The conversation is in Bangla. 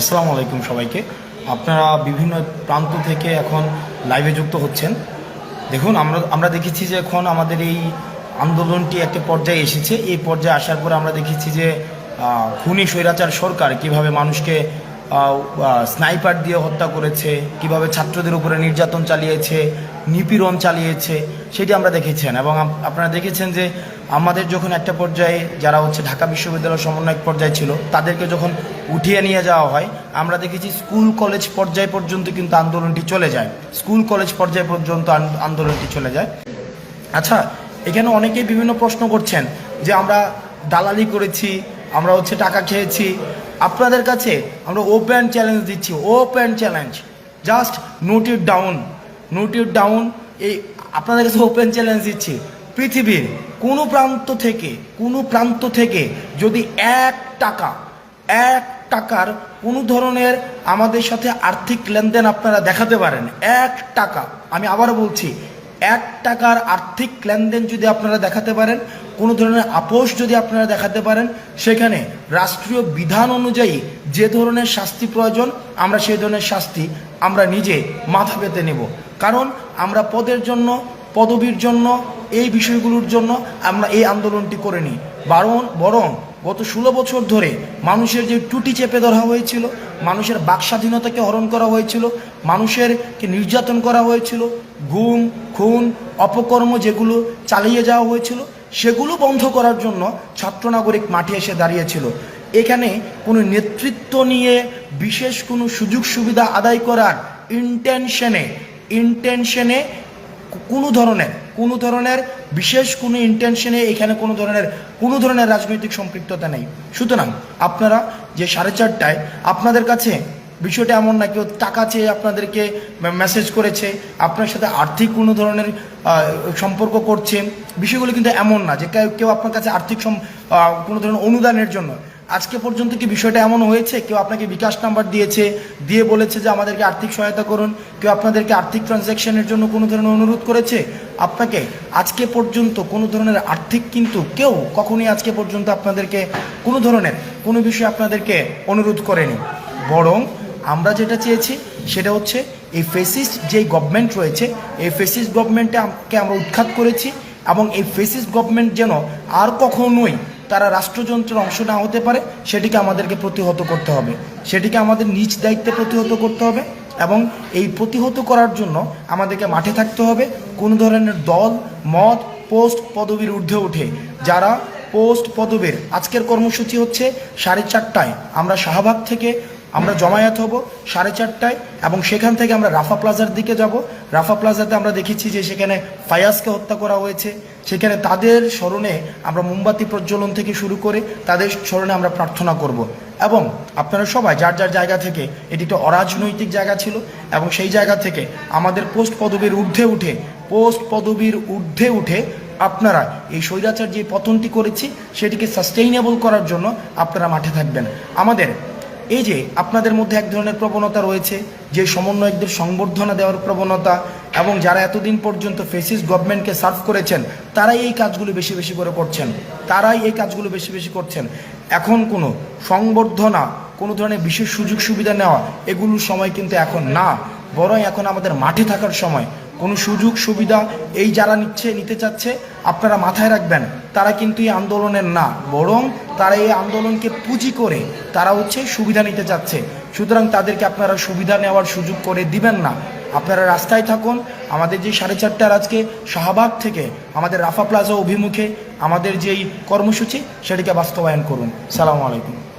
আসসালামু আলাইকুম সবাইকে। আপনারা বিভিন্ন প্রান্ত থেকে এখন লাইভে যুক্ত হচ্ছেন। দেখুন, আমরা আমরা দেখেছি যে এখন আমাদের এই আন্দোলনটি একটা পর্যায়ে এসেছে। এই পর্যায়ে আসার পরে আমরা দেখেছি যে খুনি স্বৈরাচার সরকার কীভাবে মানুষকে স্নাইপার দিয়ে হত্যা করেছে, কীভাবে ছাত্রদের উপরে নির্যাতন চালিয়েছে নিপীড়ন চালিয়েছে, সেটি আমরা দেখেছেন। এবং আপনারা দেখেছেন যে আমাদের যখন একটা পর্যায়ে যারা হচ্ছে ঢাকা বিশ্ববিদ্যালয় সমন্বয়ক পর্যায়ে ছিল, তাদেরকে যখন উঠিয়ে নিয়ে যাওয়া হয়, আমরা দেখেছি স্কুল, কলেজ পর্যায় পর্যন্ত কিন্তু আন্দোলনটি চলে যায়। স্কুল, কলেজ পর্যায় পর্যন্ত আন্দোলনটি চলে যায়। আচ্ছা এখানে অনেকেই বিভিন্ন প্রশ্ন করছেন যে আমরা দালালি করেছি, আমরা হচ্ছে টাকা খেয়েছি। আপনাদের কাছে আমরা ওপেন চ্যালেঞ্জ দিচ্ছি open challenge just note it down note it down এই আপনাদের কাছে ওপেন চ্যালেঞ্জ দিচ্ছি। পৃথিবীর কোনো প্রান্ত থেকে, কোনো প্রান্ত থেকে যদি এক টাকা, এক টাকার কোনো ধরনের আমাদের সাথে আর্থিক লেনদেন আপনারা দেখাতে পারেন, এক টাকা, আমি আবারও বলছি, এক টাকার আর্থিক লেনদেন যদি আপনারা দেখাতে পারেন, কোনো ধরনের আপোষ যদি আপনারা দেখাতে পারেন, সেখানে রাষ্ট্রীয় বিধান অনুযায়ী যে ধরনের শাস্তি প্রয়োজন, আমরা সেই ধরনের শাস্তি আমরা নিজে মাথা পেতে নেব। কারণ আমরা পদের জন্য, পদবীর জন্য, এই বিষয়গুলোর জন্য আমরা এই আন্দোলনটি করে নিই বরং বরং গত ষোলো বছর ধরে মানুষের যে টুটি চেপে ধরা হয়েছিল, মানুষের বাক স্বাধীনতাকে হরণ করা হয়েছিল, মানুষেরকে নির্যাতন করা হয়েছিল, গুম, খুন, অপকর্ম যেগুলো চালিয়ে যাওয়া হয়েছিল, সেগুলো বন্ধ করার জন্য ছাত্র নাগরিক মাঠে এসে দাঁড়িয়েছিল। এখানে কোনো নেতৃত্ব নিয়ে বিশেষ কোনো সুযোগ সুবিধা আদায় করার ইন্টেনশনে ইন্টেনশনে কোনো ধরনের কোনো ধরনের, বিশেষ কোনো ইন্টেনশনে এখানে কোনো ধরনের কোনো ধরনের রাজনৈতিক সম্পৃক্ততা নেই। সুতরাং আপনারা যে সাড়ে চারটায় আপনাদের কাছে বিষয়টা এমন না, কেউ টাকা চেয়ে আপনাদেরকে মেসেজ করেছে, আপনার সাথে আর্থিক কোনো ধরনের সম্পর্ক করছে, বিষয়গুলো কিন্তু এমন না যে কেউ আপনার কাছে আর্থিক কোনো ধরনের অনুদানের জন্য আজকে পর্যন্ত কি বিষয়টা এমন হয়েছে? কেউ আপনাকে বিকাশ নাম্বার দিয়েছে, দিয়ে বলেছে যে আমাদেরকে আর্থিক সহায়তা করুন। কেউ আপনাদেরকে আর্থিক ট্রানজ্যাকশনের জন্য কোনো ধরনের অনুরোধ করেছে? আপনাকে আজকে পর্যন্ত কোনো ধরনের আর্থিক কিন্তু কেউ কখনোই আজকে পর্যন্ত আপনাদেরকে কোনো ধরনের কোনো বিষয়ে আপনাদেরকে অনুরোধ করেনি। বরং আমরা যেটা চেয়েছি সেটা হচ্ছে, এই ফেসিস্ট যেই গভর্নমেন্ট রয়েছে, এই ফেসিস্ট গভর্নমেন্টকে আমরা উৎখাত করেছি এবং এই ফেসিস্ট গভর্নমেন্ট যেন আর কখনোই তারা রাষ্ট্রযন্ত্রের অংশ না হতে পারে, সেটিকে আমাদেরকে প্রতিহত করতে হবে। সেটিকে আমাদের নিজ দায়িত্বে প্রতিহত করতে হবে এবং এই প্রতিহত করার জন্য আমাদেরকে মাঠে থাকতে হবে। কোনো ধরনের দল, মত, পোস্ট পদবীর ঊর্ধ্বে উঠে। যারা পোস্ট পদবীর, আজকের কর্মসূচি হচ্ছে সাড়ে চারটায়। আমরা শাহবাগ থেকে আমরা জমায়েত হব সাড়ে চারটায় এবং সেখান থেকে আমরা রাফা প্লাজার দিকে যাব। রাফা প্লাজাতে আমরা দেখেছি যে সেখানে ফায়াজকে হত্যা করা হয়েছে। সেখানে তাদের স্মরণে আমরা মোমবাতি প্রজ্বলন থেকে শুরু করে তাদের স্মরণে আমরা প্রার্থনা করব। এবং আপনারা সবাই, যার যার জায়গা থেকে, এটি একটা অরাজনৈতিক জায়গা ছিল এবং সেই জায়গা থেকে আমাদের পোস্ট পদবীর ঊর্ধ্বে উঠে, পোস্ট পদবীর ঊর্ধ্বে উঠে আপনারা এই স্বৈরাচার যে পতনটি করেছি, সেটিকে সাস্টেইনেবল করার জন্য আপনারা মাঠে থাকবেন। আমাদের এই যে আপনাদের মধ্যে এক ধরনের প্রবণতা রয়েছে, যে সমন্বয়কদের সংবর্ধনা দেওয়ার প্রবণতা এবং যারা এতদিন পর্যন্ত ফেসিস গভর্নমেন্টকে সার্ভ করেছেন, তারাই এই কাজগুলো বেশি বেশি করে করছেন। তারাই এই কাজগুলো বেশি বেশি করছেন। এখন কোনো সংবর্ধনা, কোনো ধরনের বিশেষ সুযোগ সুবিধা নেওয়া, এগুলোর সময় কিন্তু এখন না। বরং এখন আমাদের মাঠে থাকার সময় কোনো সুযোগ, সুবিধা এই যারা নিচ্ছে, নিতে চাচ্ছে, আপনারা মাথায় রাখবেন, তারা কিন্তু এই আন্দোলনের না। বরং তারা এই আন্দোলনকে পুঁজি করে তারা হচ্ছে সুবিধা নিতে চাচ্ছে। সুতরাং তাদেরকে আপনারা সুবিধা নেওয়ার সুযোগ করে দিবেন না। আপনারা রাস্তায় থাকুন। আমাদের যে সাড়ে চারটার আজকে শাহবাগ থেকে আমাদের রাফা প্লাজা অভিমুখে আমাদের যেই কর্মসূচি, সেটিকে বাস্তবায়ন করুন। সালামু আলাইকুম।